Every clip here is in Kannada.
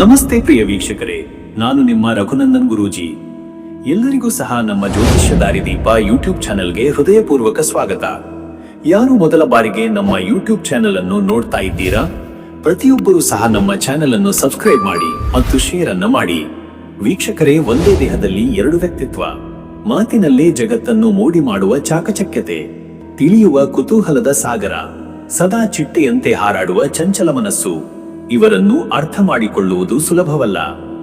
ನಮಸ್ತೆ ಪ್ರಿಯ ವೀಕ್ಷಕರೇ, ನಾನು ನಿಮ್ಮ ರಘುನಂದನ್ ಗುರೂಜಿ. ಎಲ್ಲರಿಗೂ ಸಹ ನಮ್ಮ ಜ್ಯೋತಿಷ್ಯ ದಾರಿದೀಪ ಯೂಟ್ಯೂಬ್ ಚಾನೆಲ್ಗೆ ಹೃದಯಪೂರ್ವಕ ಸ್ವಾಗತ. ಯಾರು ಮೊದಲ ಬಾರಿಗೆ ನಮ್ಮ ಯೂಟ್ಯೂಬ್ ಚಾನೆಲ್ ಅನ್ನು ನೋಡ್ತಾ ಇದ್ದೀರಾ? ಪ್ರತಿಯೊಬ್ಬರೂ ಸಹ ನಮ್ಮ ಚಾನೆಲ್ ಅನ್ನು ಸಬ್ಸ್ಕ್ರೈಬ್ ಮಾಡಿ ಮತ್ತು ಶೇರ್ ಅನ್ನು ಮಾಡಿ. ವೀಕ್ಷಕರೇ, ಒಂದೇ ದೇಹದಲ್ಲಿ ಎರಡು ವ್ಯಕ್ತಿತ್ವ. ಮಾತಿನಲ್ಲೇ ಜಗತ್ತನ್ನು ಮೋಡಿ ಮಾಡುವ ಚಾಕಚಕ್ಯತೆ. ತಿಳಿಯುವ ಕುತೂಹಲದ ಸಾಗರ. ಸದಾ ಚಿಟ್ಟೆಯಂತೆ ಹಾರಾಡುವ ಚಂಚಲ ಮನಸ್ಸು. ಇವರನ್ನು ಅರ್ಥ ಮಾಡಿಕೊಳ್ಳುವುದು ಸುಲಭವಲ್ಲ.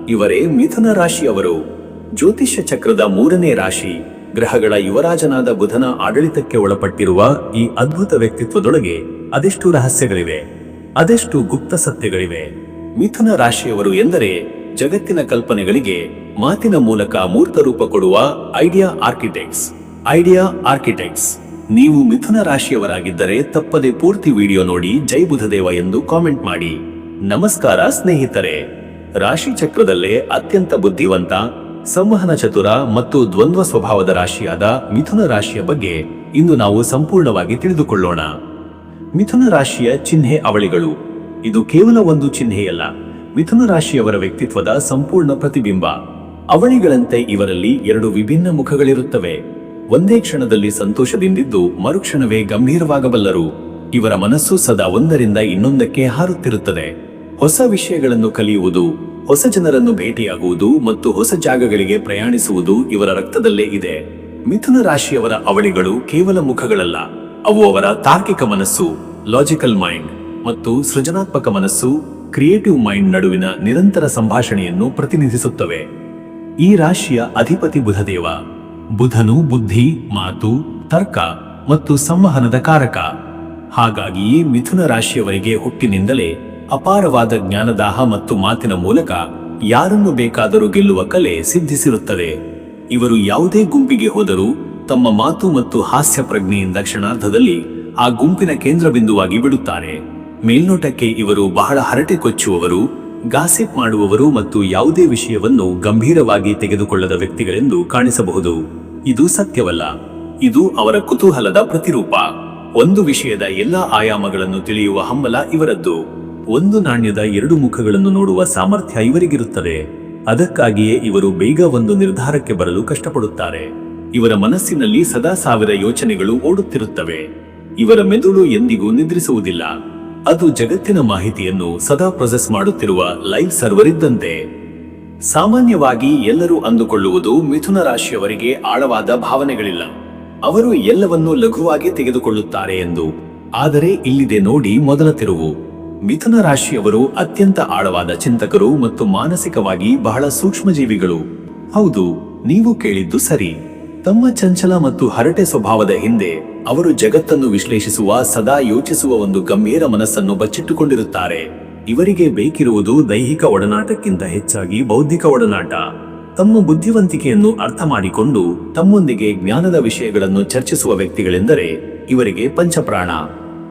ಇವರೇ ಮಿಥುನ ರಾಶಿಯವರು. ಜ್ಯೋತಿಷ್ಯ ಚಕ್ರದ ಮೂರನೇ ರಾಶಿ. ಗ್ರಹಗಳ ಯುವರಾಜನಾದ ಬುಧನ ಆಡಳಿತಕ್ಕೆ ಒಳಪಟ್ಟಿರುವ ಈ ಅದ್ಭುತ ವ್ಯಕ್ತಿತ್ವದೊಳಗೆ ಅದೆಷ್ಟು ರಹಸ್ಯಗಳಿವೆ? ಅದೆಷ್ಟು ಗುಪ್ತ ಸತ್ಯಗಳಿವೆ? ಮಿಥುನ ರಾಶಿಯವರು ಎಂದರೆ ಜಗತ್ತಿನ ಕಲ್ಪನೆಗಳಿಗೆ ಮಾತಿನ ಮೂಲಕ ಮೂರ್ತ ರೂಪ ಕೊಡುವ ಐಡಿಯಾ ಆರ್ಕಿಟೆಕ್ಟ್ಸ್. Idea architects. ನೀವು ಮಿಥುನ ರಾಶಿಯವರಾಗಿದ್ದರೆ ತಪ್ಪದೆ ಪೂರ್ತಿ ವಿಡಿಯೋ ನೋಡಿ ಜೈ ಬುಧದೇವ ಎಂದು ಕಾಮೆಂಟ್ ಮಾಡಿ. ನಮಸ್ಕಾರ ಸ್ನೇಹಿತರೆ. ರಾಶಿ ಚಕ್ರದಲ್ಲೇ ಅತ್ಯಂತ ಬುದ್ಧಿವಂತ, ಸಂವಹನ ಚತುರ ಮತ್ತು ದ್ವಂದ್ವ ಸ್ವಭಾವದ ರಾಶಿಯಾದ ಮಿಥುನ ರಾಶಿಯ ಬಗ್ಗೆ ಇಂದು ನಾವು ಸಂಪೂರ್ಣವಾಗಿ ತಿಳಿದುಕೊಳ್ಳೋಣ. ಮಿಥುನ ರಾಶಿಯ ಚಿಹ್ನೆ ಅವಳಿಗಳು. ಇದು ಕೇವಲ ಒಂದು ಚಿಹ್ನೆಯಲ್ಲ, ಮಿಥುನ ರಾಶಿಯವರ ವ್ಯಕ್ತಿತ್ವದ ಸಂಪೂರ್ಣ ಪ್ರತಿಬಿಂಬ. ಅವಳಿಗಳಂತೆ ಇವರಲ್ಲಿ ಎರಡು ವಿಭಿನ್ನ ಮುಖಗಳಿರುತ್ತವೆ. ಒಂದೇ ಕ್ಷಣದಲ್ಲಿ ಸಂತೋಷದಿಂದಿದ್ದು ಮರುಕ್ಷಣವೇ ಗಂಭೀರವಾಗಬಲ್ಲರು. ಇವರ ಮನಸ್ಸು ಸದಾ ಒಂದರಿಂದ ಇನ್ನೊಂದಕ್ಕೆ ಹಾರುತ್ತಿರುತ್ತದೆ. ಹೊಸ ವಿಷಯಗಳನ್ನು ಕಲಿಯುವುದು, ಹೊಸ ಜನರನ್ನು ಭೇಟಿಯಾಗುವುದು ಮತ್ತು ಹೊಸ ಜಾಗಗಳಿಗೆ ಪ್ರಯಾಣಿಸುವುದು ಇವರ ರಕ್ತದಲ್ಲೇ ಇದೆ. ಮಿಥುನ ರಾಶಿಯವರ ಅವಳಿಗಳು ಕೇವಲ ಮುಖಗಳಲ್ಲ, ಅವು ಅವರ ತಾರ್ಕಿಕ ಮನಸ್ಸು ಲಾಜಿಕಲ್ ಮೈಂಡ್ ಮತ್ತು ಸೃಜನಾತ್ಮಕ ಮನಸ್ಸು ಕ್ರಿಯೇಟಿವ್ ಮೈಂಡ್ ನಡುವಿನ ನಿರಂತರ ಸಂಭಾಷಣೆಯನ್ನು ಪ್ರತಿನಿಧಿಸುತ್ತವೆ. ಈ ರಾಶಿಯ ಅಧಿಪತಿ ಬುಧದೇವ, ಬುಧನು ಬುದ್ಧಿ, ಮಾತು, ತರ್ಕ ಮತ್ತು ಸಂವಹನದ ಕಾರಕ. ಹಾಗಾಗಿಯೇ ಮಿಥುನ ರಾಶಿಯವರಿಗೆ ಹುಟ್ಟಿನಿಂದಲೇ ಅಪಾರವಾದ ಜ್ಞಾನದಾಹ ಮತ್ತು ಮಾತಿನ ಮೂಲಕ ಯಾರನ್ನು ಬೇಕಾದರೂ ಗೆಲ್ಲುವ ಕಲೆ ಸಿದ್ಧಿಸಿರುತ್ತದೆ. ಇವರು ಯಾವುದೇ ಗುಂಪಿಗೆ ಹೋದರೂ ತಮ್ಮ ಮಾತು ಮತ್ತು ಹಾಸ್ಯ ಪ್ರಜ್ಞೆಯಿಂದ ಕ್ಷಣಾರ್ಧದಲ್ಲಿ ಆ ಗುಂಪಿನ ಕೇಂದ್ರ ಬಿಂದುವಾಗಿ ಬಿಡುತ್ತಾರೆ. ಮೇಲ್ನೋಟಕ್ಕೆ ಇವರು ಬಹಳ ಹರಟೆ ಕೊಚ್ಚುವವರು, ಗಾಸಿಪ್ ಮಾಡುವವರು ಮತ್ತು ಯಾವುದೇ ವಿಷಯವನ್ನು ಗಂಭೀರವಾಗಿ ತೆಗೆದುಕೊಳ್ಳದ ವ್ಯಕ್ತಿಗಳೆಂದು ಕಾಣಿಸಬಹುದು. ಇದು ಸತ್ಯವಲ್ಲ. ಇದು ಅವರ ಕುತೂಹಲದ ಪ್ರತಿರೂಪ. ಒಂದು ವಿಷಯದ ಎಲ್ಲಾ ಆಯಾಮಗಳನ್ನು ತಿಳಿಯುವ ಹಂಬಲ ಇವರದ್ದು. ಒಂದು ನಾಣ್ಯದ ಎರಡು ಮುಖಗಳನ್ನು ನೋಡುವ ಸಾಮರ್ಥ್ಯ ಇವರಿಗಿರುತ್ತದೆ. ಅದಕ್ಕಾಗಿಯೇ ಇವರು ಬೇಗ ಒಂದು ನಿರ್ಧಾರಕ್ಕೆ ಬರಲು ಕಷ್ಟಪಡುತ್ತಾರೆ. ಇವರ ಮನಸ್ಸಿನಲ್ಲಿ ಸದಾ ಸಾವಿರ ಯೋಚನೆಗಳು ಓಡುತ್ತಿರುತ್ತವೆ. ಇವರ ಮೆದುಳು ಎಂದಿಗೂ ನಿದ್ರಿಸುವುದಿಲ್ಲ. ಅದು ಜಗತ್ತಿನ ಮಾಹಿತಿಯನ್ನು ಸದಾ ಪ್ರೊಸೆಸ್ ಮಾಡುತ್ತಿರುವ ಲೈವ್ ಸರ್ವರ್ ಇದ್ದಂತೆ. ಸಾಮಾನ್ಯವಾಗಿ ಎಲ್ಲರೂ ಅಂದುಕೊಳ್ಳುವುದು ಮಿಥುನ ರಾಶಿಯವರಿಗೆ ಆಳವಾದ ಭಾವನೆಗಳಿಲ್ಲ. ಅವರು ಎಲ್ಲವನ್ನೂ ಲಘುವಾಗಿ ತೆಗೆದುಕೊಳ್ಳುತ್ತಾರೆ ಎಂದು. ಆದರೆ ಇಲ್ಲಿದೆ ನೋಡಿ ಮೊದಲ ತಿರುವು. ಮಿಥುನ ರಾಶಿಯವರು ಅತ್ಯಂತ ಆಳವಾದ ಚಿಂತಕರು ಮತ್ತು ಮಾನಸಿಕವಾಗಿ ಬಹಳ ಸೂಕ್ಷ್ಮಜೀವಿಗಳು. ಹೌದು, ನೀವು ಕೇಳಿದ್ದು ಸರಿ. ತಮ್ಮ ಚಂಚಲ ಮತ್ತು ಹರಟೆ ಸ್ವಭಾವದ ಹಿಂದೆ ಅವರು ಜಗತ್ತನ್ನು ವಿಶ್ಲೇಷಿಸುವ, ಸದಾ ಯೋಚಿಸುವ ಒಂದು ಗಂಭೀರ ಮನಸ್ಸನ್ನು ಬಚ್ಚಿಟ್ಟುಕೊಂಡಿರುತ್ತಾರೆ. ಇವರಿಗೆ ಬೇಕಿರುವುದು ದೈಹಿಕ ಒಡನಾಟಕ್ಕಿಂತ ಹೆಚ್ಚಾಗಿ ಬೌದ್ಧಿಕ ಒಡನಾಟ. ತಮ್ಮ ಬುದ್ಧಿವಂತಿಕೆಯನ್ನು ಅರ್ಥ ಮಾಡಿಕೊಂಡು ತಮ್ಮೊಂದಿಗೆ ಜ್ಞಾನದ ವಿಷಯಗಳನ್ನು ಚರ್ಚಿಸುವ ವ್ಯಕ್ತಿಗಳೆಂದರೆ ಇವರಿಗೆ ಪಂಚಪ್ರಾಣ.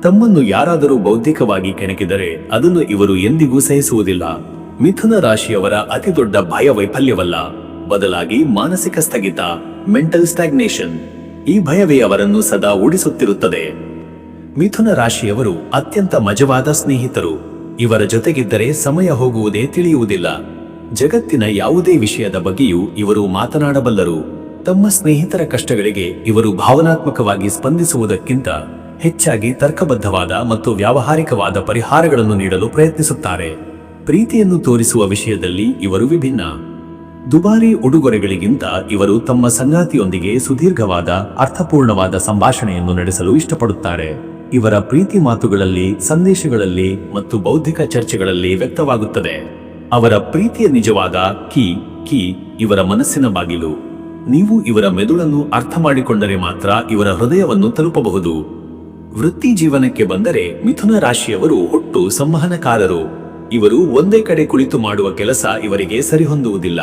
ತಮ್ಮನ್ನು ಯಾರಾದರೂ ಬೌದ್ಧಿಕವಾಗಿ ಕೆಣಕಿದರೆ ಅದನ್ನು ಇವರು ಎಂದಿಗೂ ಸಹಿಸುವುದಿಲ್ಲ. ಮಿಥುನ ರಾಶಿಯವರ ಅತಿದೊಡ್ಡ ಭಯ ವೈಫಲ್ಯವಲ್ಲ. ಬದಲಾಗಿ ಮಾನಸಿಕ ಸ್ಥಗಿತ ಮೆಂಟಲ್ ಸ್ಟಾಗ್ನೇಷನ್ ಈ ಭಯವೇ ಅವರನ್ನು ಸದಾ ಓಡಿಸುತ್ತಿರುತ್ತದೆ. ಮಿಥುನ ರಾಶಿಯವರು ಅತ್ಯಂತ ಮಜವಾದ ಸ್ನೇಹಿತರು. ಇವರ ಜೊತೆಗಿದ್ದರೆ ಸಮಯ ಹೋಗುವುದೇ ತಿಳಿಯುವುದಿಲ್ಲ. ಜಗತ್ತಿನ ಯಾವುದೇ ವಿಷಯದ ಬಗ್ಗೆಯೂ ಇವರು ಮಾತನಾಡಬಲ್ಲರು. ತಮ್ಮ ಸ್ನೇಹಿತರ ಕಷ್ಟಗಳಿಗೆ ಇವರು ಭಾವನಾತ್ಮಕವಾಗಿ ಸ್ಪಂದಿಸುವುದಕ್ಕಿಂತ ಹೆಚ್ಚಾಗಿ ತರ್ಕಬದ್ಧವಾದ ಮತ್ತು ವ್ಯಾವಹಾರಿಕವಾದ ಪರಿಹಾರಗಳನ್ನು ನೀಡಲು ಪ್ರಯತ್ನಿಸುತ್ತಾರೆ. ಪ್ರೀತಿಯನ್ನು ತೋರಿಸುವ ವಿಷಯದಲ್ಲಿ ಇವರು ವಿಭಿನ್ನ. ದುಬಾರಿ ಉಡುಗೊರೆಗಳಿಗಿಂತ ಇವರು ತಮ್ಮ ಸಂಗಾತಿಯೊಂದಿಗೆ ಸುದೀರ್ಘವಾದ, ಅರ್ಥಪೂರ್ಣವಾದ ಸಂಭಾಷಣೆಯನ್ನು ನಡೆಸಲು ಇಷ್ಟಪಡುತ್ತಾರೆ. ಇವರ ಪ್ರೀತಿ ಮಾತುಗಳಲ್ಲಿ, ಸಂದೇಶಗಳಲ್ಲಿ ಮತ್ತು ಬೌದ್ಧಿಕ ಚರ್ಚೆಗಳಲ್ಲಿ ವ್ಯಕ್ತವಾಗುತ್ತದೆ. ಅವರ ಪ್ರೀತಿಯ ನಿಜವಾದ ಕೀ ಕೀ, ಇವರ ಮನಸ್ಸಿನ ಬಾಗಿಲು. ನೀವು ಇವರ ಮೆದುಳನ್ನು ಅರ್ಥ ಮಾಡಿಕೊಂಡರೆ ಮಾತ್ರ ಇವರ ಹೃದಯವನ್ನು ತಲುಪಬಹುದು. ವೃತ್ತಿ ಜೀವನಕ್ಕೆ ಬಂದರೆ ಮಿಥುನ ರಾಶಿಯವರು ಒಟ್ಟು ಸಂವಹನಕಾರರು. ಇವರು ಒಂದೇ ಕಡೆ ಕುಳಿತು ಮಾಡುವ ಕೆಲಸ ಇವರಿಗೆ ಸರಿಹೊಂದುವುದಿಲ್ಲ.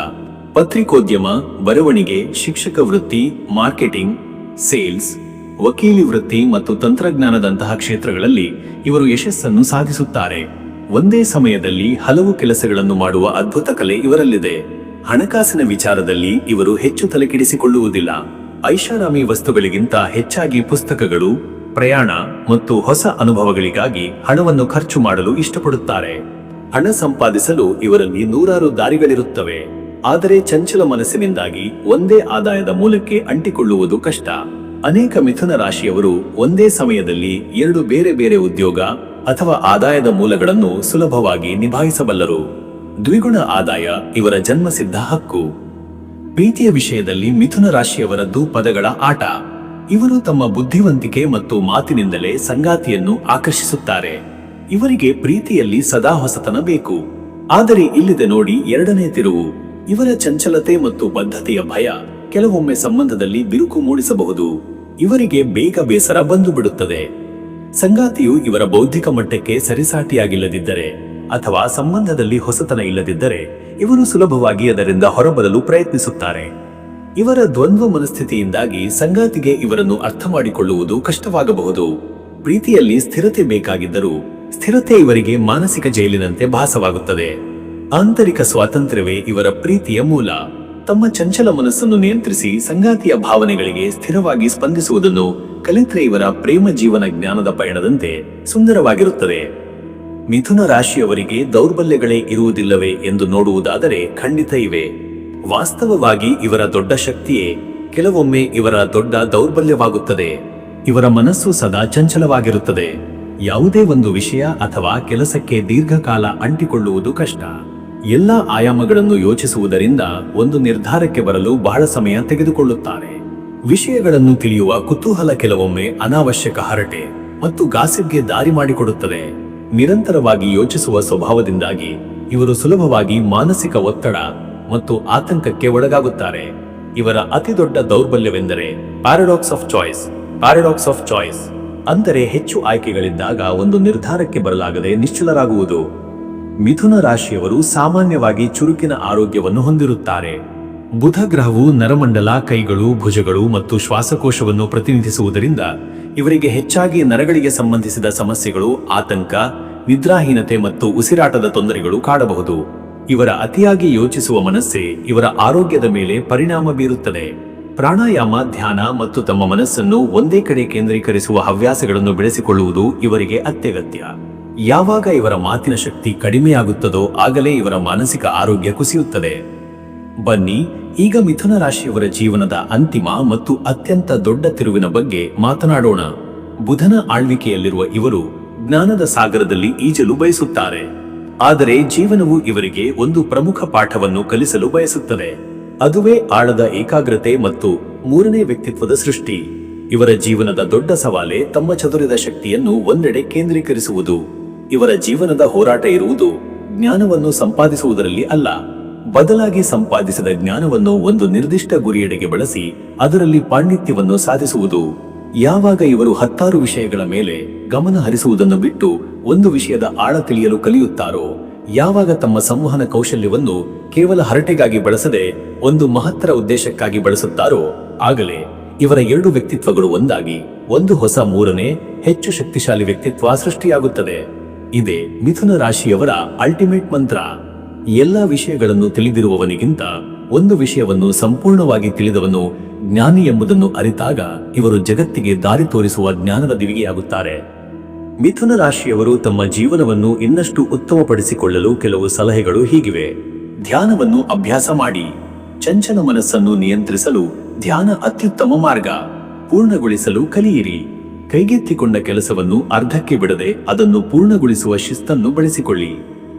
ಪತ್ರಿಕೋದ್ಯಮ, ಬರವಣಿಗೆ, ಶಿಕ್ಷಕ ವೃತ್ತಿ, ಮಾರ್ಕೆಟಿಂಗ್, ಸೇಲ್ಸ್, ವಕೀಲಿ ವೃತ್ತಿ ಮತ್ತು ತಂತ್ರಜ್ಞಾನದಂತಹ ಕ್ಷೇತ್ರಗಳಲ್ಲಿ ಇವರು ಯಶಸ್ಸನ್ನು ಸಾಧಿಸುತ್ತಾರೆ. ಒಂದೇ ಸಮಯದಲ್ಲಿ ಹಲವು ಕೆಲಸಗಳನ್ನು ಮಾಡುವ ಅದ್ಭುತ ಕಲೆ ಇವರಲ್ಲಿದೆ. ಹಣಕಾಸಿನ ವಿಚಾರದಲ್ಲಿ ಇವರು ಹೆಚ್ಚು ತಲೆಕೆಡಿಸಿಕೊಳ್ಳುವುದಿಲ್ಲ. ಐಷಾರಾಮಿ ವಸ್ತುಗಳಿಗಿಂತ ಹೆಚ್ಚಾಗಿ ಪುಸ್ತಕಗಳು ಪ್ರಯಾಣ ಮತ್ತು ಹೊಸ ಅನುಭವಗಳಿಗಾಗಿ ಹಣವನ್ನು ಖರ್ಚು ಮಾಡಲು ಇಷ್ಟಪಡುತ್ತಾರೆ. ಹಣ ಸಂಪಾದಿಸಲು ಇವರಲ್ಲಿ ನೂರಾರು ದಾರಿಗಳಿರುತ್ತವೆ. ಆದರೆ ಚಂಚಲ ಮನಸ್ಸಿನಿಂದಾಗಿ ಒಂದೇ ಆದಾಯದ ಮೂಲಕ್ಕೆ ಅಂಟಿಕೊಳ್ಳುವುದು ಕಷ್ಟ. ಅನೇಕ ಮಿಥುನ ರಾಶಿಯವರು ಒಂದೇ ಸಮಯದಲ್ಲಿ ಎರಡು ಬೇರೆ ಬೇರೆ ಉದ್ಯೋಗ ಅಥವಾ ಆದಾಯದ ಮೂಲಗಳನ್ನು ಸುಲಭವಾಗಿ ನಿಭಾಯಿಸಬಲ್ಲರು. ದ್ವಿಗುಣ ಆದಾಯ ಇವರ ಜನ್ಮಸಿದ್ಧ ಹಕ್ಕು. ಪ್ರೀತಿಯ ವಿಷಯದಲ್ಲಿ ಮಿಥುನ ರಾಶಿಯವರದ್ದು ಪದಗಳ ಆಟ. ಇವರು ತಮ್ಮ ಬುದ್ಧಿವಂತಿಕೆ ಮತ್ತು ಮಾತಿನಿಂದಲೇ ಸಂಗಾತಿಯನ್ನು ಆಕರ್ಷಿಸುತ್ತಾರೆ. ಇವರಿಗೆ ಪ್ರೀತಿಯಲ್ಲಿ ಸದಾ ಹೊಸತನ ಬೇಕು. ಆದರೆ ಇಲ್ಲಿದೆ ನೋಡಿ ಎರಡನೇ ತಿರುವು. ಇವರ ಚಂಚಲತೆ ಮತ್ತು ಬದ್ಧತೆಯ ಭಯ ಕೆಲವೊಮ್ಮೆ ಸಂಬಂಧದಲ್ಲಿ ಬಿರುಕು ಮೂಡಿಸಬಹುದು. ಇವರಿಗೆ ಬೇಗ ಬೇಸರ ಬಂದು ಬಿಡುತ್ತದೆ. ಸಂಗಾತಿಯು ಇವರ ಬೌದ್ಧಿಕ ಮಟ್ಟಕ್ಕೆ ಸರಿಸಾಟಿಯಾಗಿಲ್ಲದಿದ್ದರೆ ಅಥವಾ ಸಂಬಂಧದಲ್ಲಿ ಹೊಸತನ ಇಲ್ಲದಿದ್ದರೆ ಇವರು ಸುಲಭವಾಗಿ ಅದರಿಂದ ಹೊರಬರಲು ಪ್ರಯತ್ನಿಸುತ್ತಾರೆ. ಇವರ ದ್ವಂದ್ವ ಮನಸ್ಥಿತಿಯಿಂದಾಗಿ ಸಂಗಾತಿಗೆ ಇವರನ್ನು ಅರ್ಥ ಮಾಡಿಕೊಳ್ಳುವುದು ಕಷ್ಟವಾಗಬಹುದು. ಪ್ರೀತಿಯಲ್ಲಿ ಸ್ಥಿರತೆ ಬೇಕಾಗಿದ್ದರೂ ಸ್ಥಿರತೆ ಇವರಿಗೆ ಮಾನಸಿಕ ಜೈಲಿನಂತೆ ಭಾಸವಾಗುತ್ತದೆ. ಆಂತರಿಕ ಸ್ವಾತಂತ್ರ್ಯವೇ ಇವರ ಪ್ರೀತಿಯ ಮೂಲ. ತಮ್ಮ ಚಂಚಲ ಮನಸ್ಸನ್ನು ನಿಯಂತ್ರಿಸಿ ಸಂಗಾತಿಯ ಭಾವನೆಗಳಿಗೆ ಸ್ಥಿರವಾಗಿ ಸ್ಪಂದಿಸುವುದನ್ನು ಕಲಿತ್ರೆ ಇವರ ಪ್ರೇಮ ಜೀವನ ಜ್ಞಾನದ ಪಯಣದಂತೆ ಸುಂದರವಾಗಿರುತ್ತದೆ. ಮಿಥುನ ರಾಶಿಯವರಿಗೆ ದೌರ್ಬಲ್ಯಗಳೇ ಇರುವುದಿಲ್ಲವೇ ಎಂದು ನೋಡುವುದಾದರೆ ಖಂಡಿತ ಇವೆ. ವಾಸ್ತವವಾಗಿ ಇವರ ದೊಡ್ಡ ಶಕ್ತಿಯೇ ಕೆಲವೊಮ್ಮೆ ಇವರ ದೊಡ್ಡ ದೌರ್ಬಲ್ಯವಾಗುತ್ತದೆ. ಇವರ ಮನಸ್ಸು ಸದಾ ಚಂಚಲವಾಗಿರುತ್ತದೆ. ಯಾವುದೇ ಒಂದು ವಿಷಯ ಅಥವಾ ಕೆಲಸಕ್ಕೆ ದೀರ್ಘಕಾಲ ಅಂಟಿಕೊಳ್ಳುವುದು ಕಷ್ಟ. ಎಲ್ಲ ಆಯಾಮಗಳನ್ನು ಯೋಚಿಸುವುದರಿಂದ ಒಂದು ನಿರ್ಧಾರಕ್ಕೆ ಬರಲು ಬಹಳ ಸಮಯ ತೆಗೆದುಕೊಳ್ಳುತ್ತಾರೆ. ವಿಷಯಗಳನ್ನು ತಿಳಿಯುವ ಕುತೂಹಲ ಕೆಲವೊಮ್ಮೆ ಅನಾವಶ್ಯಕ ಹರಟೆ ಮತ್ತು ಗಾಸಿಬ್ಗೆ ದಾರಿ ಮಾಡಿಕೊಡುತ್ತದೆ. ನಿರಂತರವಾಗಿ ಯೋಚಿಸುವ ಸ್ವಭಾವದಿಂದಾಗಿ ಇವರು ಸುಲಭವಾಗಿ ಮಾನಸಿಕ ಒತ್ತಡ ಮತ್ತು ಆತಂಕಕ್ಕೆ ಒಳಗಾಗುತ್ತಾರೆ. ಇವರ ಅತಿದೊಡ್ಡ ದೌರ್ಬಲ್ಯವೆಂದರೆ paradox of choice paradox of choice ಅಂದರೆ ಹೆಚ್ಚು ಆಯ್ಕೆಗಳಿದ್ದಾಗ ಒಂದು ನಿರ್ಧಾರಕ್ಕೆ ಬರಲಾಗದೆ ನಿಶ್ಚಲರಾಗುವುದು. ಮಿಥುನ ರಾಶಿಯವರು ಸಾಮಾನ್ಯವಾಗಿ ಚುರುಕಿನ ಆರೋಗ್ಯವನ್ನು ಹೊಂದಿರುತ್ತಾರೆ. ಬುಧ ಗ್ರಹವು ನರಮಂಡಲ, ಕೈಗಳು, ಭುಜಗಳು ಮತ್ತು ಶ್ವಾಸಕೋಶವನ್ನು ಪ್ರತಿನಿಧಿಸುವುದರಿಂದ ಇವರಿಗೆ ಹೆಚ್ಚಾಗಿ ನರಗಳಿಗೆ ಸಂಬಂಧಿಸಿದ ಸಮಸ್ಯೆಗಳು, ಆತಂಕ, ನಿದ್ರಾಹೀನತೆ ಮತ್ತು ಉಸಿರಾಟದ ತೊಂದರೆಗಳು ಕಾಡಬಹುದು. ಇವರ ಅತಿಯಾಗಿ ಯೋಚಿಸುವ ಮನಸ್ಸೇ ಇವರ ಆರೋಗ್ಯದ ಮೇಲೆ ಪರಿಣಾಮ ಬೀರುತ್ತದೆ. ಪ್ರಾಣಾಯಾಮ, ಧ್ಯಾನ ಮತ್ತು ತಮ್ಮ ಮನಸ್ಸನ್ನು ಒಂದೇ ಕಡೆ ಕೇಂದ್ರೀಕರಿಸುವ ಹವ್ಯಾಸಗಳನ್ನು ಬೆಳೆಸಿಕೊಳ್ಳುವುದು ಇವರಿಗೆ ಅತ್ಯಗತ್ಯ. ಯಾವಾಗ ಇವರ ಮಾತಿನ ಶಕ್ತಿ ಕಡಿಮೆಯಾಗುತ್ತದೋ ಆಗಲೇ ಇವರ ಮಾನಸಿಕ ಆರೋಗ್ಯ ಕುಸಿಯುತ್ತದೆ. ಬನ್ನಿ, ಈಗ ಮಿಥುನ ರಾಶಿಯವರ ಜೀವನದ ಅಂತಿಮ ಮತ್ತು ಅತ್ಯಂತ ದೊಡ್ಡ ತಿರುವಿನ ಬಗ್ಗೆ ಮಾತನಾಡೋಣ. ಬುಧನ ಆಳ್ವಿಕೆಯಲ್ಲಿರುವ ಇವರು ಜ್ಞಾನದ ಸಾಗರದಲ್ಲಿ ಈಜಲು ಬಯಸುತ್ತಾರೆ. ಆದರೆ ಜೀವನವು ಇವರಿಗೆ ಒಂದು ಪ್ರಮುಖ ಪಾಠವನ್ನು ಕಲಿಸಲು ಬಯಸುತ್ತದೆ. ಅದುವೇ ಆಳದ ಏಕಾಗ್ರತೆ ಮತ್ತು ಮೂರನೇ ವ್ಯಕ್ತಿತ್ವದ ಸೃಷ್ಟಿ. ಇವರ ಜೀವನದ ದೊಡ್ಡ ಸವಾಲೆ ತಮ್ಮ ಚದುರಿದ ಶಕ್ತಿಯನ್ನು ಒಂದೆಡೆ ಕೇಂದ್ರೀಕರಿಸುವುದು. ಇವರ ಜೀವನದ ಹೋರಾಟ ಇರುವುದು ಜ್ಞಾನವನ್ನು ಸಂಪಾದಿಸುವುದರಲ್ಲಿ ಅಲ್ಲ. ಬದಲಾಗಿ ಸಂಪಾದಿಸಿದ ಜ್ಞಾನವನ್ನು ಒಂದು ನಿರ್ದಿಷ್ಟ ಗುರಿಯೆಡೆಗೆ ಬಳಸಿ ಅದರಲ್ಲಿ ಪಾಂಡಿತ್ಯವನ್ನು ಸಾಧಿಸುವುದು. ಯಾವಾಗ ಇವರು ಹತ್ತಾರು ವಿಷಯಗಳ ಮೇಲೆ ಗಮನ ಹರಿಸುವುದನ್ನು ಬಿಟ್ಟು ಒಂದು ವಿಷಯದ ಆಳ ತಿಳಿಯಲು ಕಲಿಯುತ್ತಾರೋ, ಯಾವಾಗ ತಮ್ಮ ಸಂವಹನ ಕೌಶಲ್ಯವನ್ನು ಕೇವಲ ಹರಟೆಗಾಗಿ ಬಳಸದೆ ಒಂದು ಮಹತ್ತರ ಉದ್ದೇಶಕ್ಕಾಗಿ ಬಳಸುತ್ತಾರೋ, ಆಗಲೇ ಇವರ ಎರಡು ವ್ಯಕ್ತಿತ್ವಗಳು ಒಂದಾಗಿ ಒಂದು ಹೊಸ ಮೂರನೇ ಹೆಚ್ಚು ಶಕ್ತಿಶಾಲಿ ವ್ಯಕ್ತಿತ್ವ ಸೃಷ್ಟಿಯಾಗುತ್ತದೆ. ಇದೇ ಮಿಥುನ ರಾಶಿಯವರ ಅಲ್ಟಿಮೇಟ್ ಮಂತ್ರ. ಎಲ್ಲಾ ವಿಷಯಗಳನ್ನು ತಿಳಿದಿರುವವನಿಗಿಂತ ಒಂದು ವಿಷಯವನ್ನು ಸಂಪೂರ್ಣವಾಗಿ ತಿಳಿದವನು ಜ್ಞಾನಿ ಎಂಬುದನ್ನು ಅರಿತಾಗ ಇವರು ಜಗತ್ತಿಗೆ ದಾರಿ ತೋರಿಸುವ ಜ್ಞಾನದ ದಿವಿಗೆಯಾಗುತ್ತಾರೆ. ಮಿಥುನ ರಾಶಿಯವರು ತಮ್ಮ ಜೀವನವನ್ನು ಇನ್ನಷ್ಟು ಉತ್ತಮಪಡಿಸಿಕೊಳ್ಳಲು ಕೆಲವು ಸಲಹೆಗಳು ಹೀಗಿವೆ. ಧ್ಯಾನವನ್ನು ಅಭ್ಯಾಸ ಮಾಡಿ, ಚಂಚಲ ಮನಸ್ಸನ್ನು ನಿಯಂತ್ರಿಸಲು ಧ್ಯಾನ ಅತ್ಯುತ್ತಮ ಮಾರ್ಗ. ಪೂರ್ಣಗೊಳಿಸಲು ಕಲಿಯಿರಿ. ಕೈಗೆತ್ತಿಕೊಂಡ ಕೆಲಸವನ್ನು ಅರ್ಧಕ್ಕೆ ಬಿಡದೆ ಅದನ್ನು ಪೂರ್ಣಗೊಳಿಸುವ ಶಿಸ್ತನ್ನು ಬಳಸಿಕೊಳ್ಳಿ.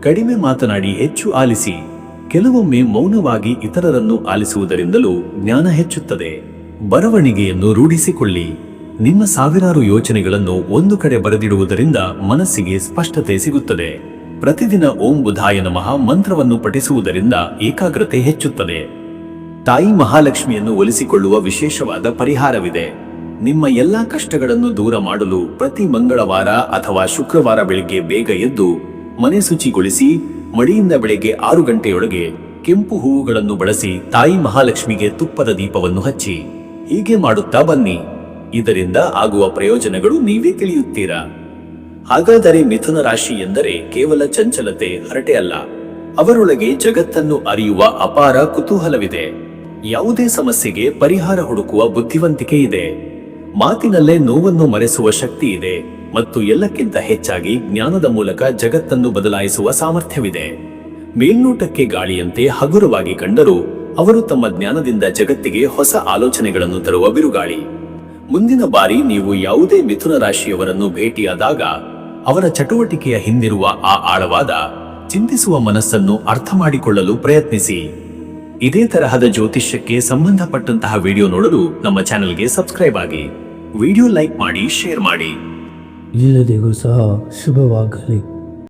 ಕಡಿಮೆ ಮಾತನಾಡಿ ಹೆಚ್ಚು ಆಲಿಸಿ. ಕೆಲವೊಮ್ಮೆ ಮೌನವಾಗಿ ಇತರರನ್ನು ಆಲಿಸುವುದರಿಂದಲೂ ಜ್ಞಾನ ಹೆಚ್ಚುತ್ತದೆ. ಬರವಣಿಗೆಯನ್ನು ರೂಢಿಸಿಕೊಳ್ಳಿ. ನಿಮ್ಮ ಸಾವಿರಾರು ಯೋಚನೆಗಳನ್ನು ಒಂದು ಕಡೆ ಬರೆದಿಡುವುದರಿಂದ ಮನಸ್ಸಿಗೆ ಸ್ಪಷ್ಟತೆ ಸಿಗುತ್ತದೆ. ಪ್ರತಿದಿನ ಓಂ ಬುಧಾಯ ನಮಃ ಮಂತ್ರವನ್ನು ಪಠಿಸುವುದರಿಂದ ಏಕಾಗ್ರತೆ ಹೆಚ್ಚುತ್ತದೆ. ತಾಯಿ ಮಹಾಲಕ್ಷ್ಮಿಯನ್ನು ಒಲಿಸಿಕೊಳ್ಳುವ ವಿಶೇಷವಾದ ಪರಿಹಾರವಿದೆ. ನಿಮ್ಮ ಎಲ್ಲಾ ಕಷ್ಟಗಳನ್ನು ದೂರ ಮಾಡಲು ಪ್ರತಿ ಮಂಗಳವಾರ ಅಥವಾ ಶುಕ್ರವಾರ ಬೆಳಿಗ್ಗೆ ಬೇಗ ಎದ್ದು ಮನೆ ಶುಚಿಗೊಳಿಸಿ ಮಡಿಯಿಂದ ಬೆಳಗ್ಗೆ ಆರು ಗಂಟೆಯೊಳಗೆ ಕೆಂಪು ಹೂವುಗಳನ್ನು ಬಳಸಿ ತಾಯಿ ಮಹಾಲಕ್ಷ್ಮಿಗೆ ತುಪ್ಪದ ದೀಪವನ್ನು ಹಚ್ಚಿ, ಹೀಗೆ ಮಾಡುತ್ತಾ ಬನ್ನಿ. ಇದರಿಂದ ಆಗುವ ಪ್ರಯೋಜನಗಳು ನೀವೇ ತಿಳಿಯುತ್ತೀರಾ? ಹಾಗಾದರೆ ಮಿಥುನ ರಾಶಿ ಎಂದರೆ ಕೇವಲ ಚಂಚಲತೆ, ಹರಟೆ ಅಲ್ಲ. ಅವರೊಳಗೆ ಜಗತ್ತನ್ನು ಅರಿಯುವ ಅಪಾರ ಕುತೂಹಲವಿದೆ. ಯಾವುದೇ ಸಮಸ್ಯೆಗೆ ಪರಿಹಾರ ಹುಡುಕುವ ಬುದ್ಧಿವಂತಿಕೆ ಇದೆ. ಮಾತಿನಲ್ಲೇ ನೋವನ್ನು ಮರೆಸುವ ಶಕ್ತಿ ಇದೆ. ಮತ್ತು ಎಲ್ಲಕ್ಕಿಂತ ಹೆಚ್ಚಾಗಿ ಜ್ಞಾನದ ಮೂಲಕ ಜಗತ್ತನ್ನು ಬದಲಾಯಿಸುವ ಸಾಮರ್ಥ್ಯವಿದೆ. ಮೇಲ್ನೋಟಕ್ಕೆ ಗಾಳಿಯಂತೆ ಹಗುರವಾಗಿ ಕಂಡರೂ ಅವರು ತಮ್ಮ ಜ್ಞಾನದಿಂದ ಜಗತ್ತಿಗೆ ಹೊಸ ಆಲೋಚನೆಗಳನ್ನು ತರುವ ಬಿರುಗಾಳಿ. ಮುಂದಿನ ಬಾರಿ ನೀವು ಯಾವುದೇ ಮಿಥುನ ರಾಶಿಯವರನ್ನು ಭೇಟಿಯಾದಾಗ ಅವರ ಚಟುವಟಿಕೆಯ ಹಿಂದಿರುವ ಆ ಆಳವಾದ, ಚಿಂತಿಸುವ ಮನಸ್ಸನ್ನು ಅರ್ಥ ಮಾಡಿಕೊಳ್ಳಲು ಪ್ರಯತ್ನಿಸಿ. ಇದೇ ತರಹದ ಜ್ಯೋತಿಷ್ಯಕ್ಕೆ ಸಂಬಂಧಪಟ್ಟಂತಹ ವಿಡಿಯೋ ನೋಡಲು ನಮ್ಮ ಚಾನೆಲ್ಗೆ ಸಬ್ಸ್ಕ್ರೈಬ್ ಆಗಿ. ವಿಡಿಯೋ ಲೈಕ್ ಮಾಡಿ, ಶೇರ್ ಮಾಡಿ. ಎಲ್ಲರಿಗೂ ಸಹ ಶುಭವಾಗಲಿ